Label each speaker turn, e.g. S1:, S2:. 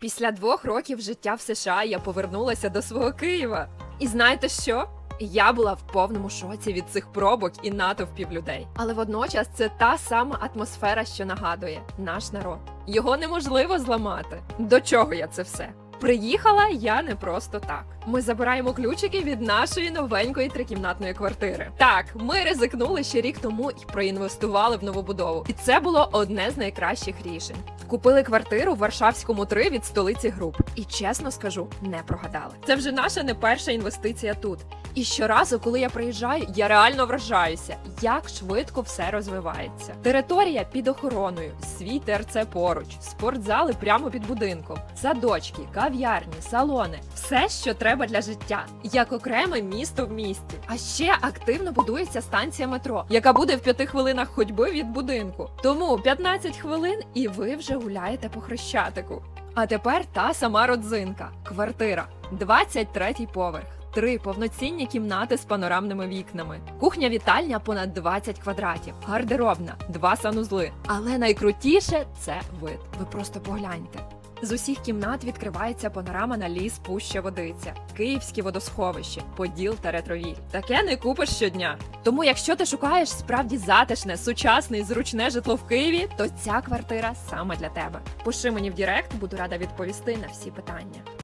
S1: Після двох років життя в США я повернулася до свого Києва. І знаєте що? Я була в повному шоці від цих пробок і натовпів людей. Але водночас це та сама атмосфера, що нагадує наш народ. Його неможливо зламати. До чого я це все? Приїхала я не просто так. Ми забираємо ключики від нашої новенької трикімнатної квартири. Так, ми ризикнули ще рік тому і проінвестували в новобудову. І це було одне з найкращих рішень. Купили квартиру в Варшавському 3 від столиці груп. І чесно скажу, не прогадали. Це вже наша не перша інвестиція тут. І щоразу, коли я приїжджаю, я реально вражаюся, як швидко все розвивається. Територія під охороною, свій ТРЦ поруч, спортзали прямо під будинком, садочки, кав'ярні, салони все, що треба для життя, як окреме місто в місті. А ще активно будується станція метро, яка буде в п'яти хвилинах ходьби від будинку. Тому 15 хвилин, і ви вже гуляєте по хрещатику. А тепер та сама родзинка, квартира, 23 поверх. Три повноцінні кімнати з панорамними вікнами, кухня-вітальня понад 20 квадратів, гардеробна, два санузли. Але найкрутіше це вид. Ви просто погляньте. З усіх кімнат відкривається панорама на ліс Пуща Водиця, Київське водосховище, Поділ та Ретровіль. Таке не купиш щодня. Тому, якщо ти шукаєш справді затишне, сучасне і зручне житло в Києві, то ця квартира саме для тебе. Пиши мені в Дірект, буду рада відповісти на всі питання.